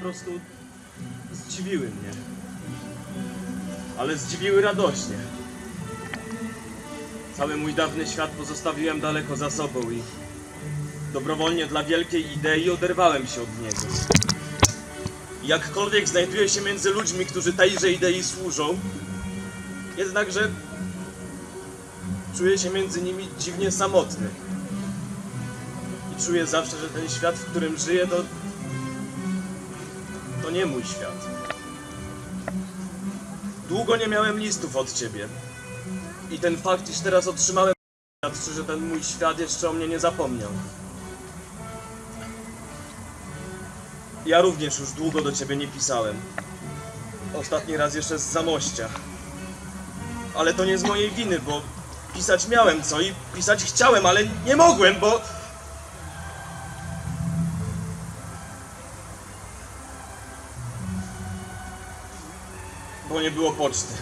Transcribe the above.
prostu zdziwiły mnie. Ale zdziwiły radośnie. Cały mój dawny świat pozostawiłem daleko za sobą i dobrowolnie dla wielkiej idei oderwałem się od niego. Jakkolwiek znajduję się między ludźmi, którzy tejże idei służą, jednakże czuję się między nimi dziwnie samotny. I czuję zawsze, że ten świat, w którym żyję, to. To nie mój świat. Długo nie miałem listów od ciebie. I ten fakt, iż teraz otrzymałem, świadczy, że ten mój świat jeszcze o mnie nie zapomniał. Ja również już długo do ciebie nie pisałem. Ostatni raz jeszcze z Zamościa. Ale to nie z mojej winy, bo pisać miałem co i pisać chciałem, ale nie mogłem, bo... Bo nie było poczty.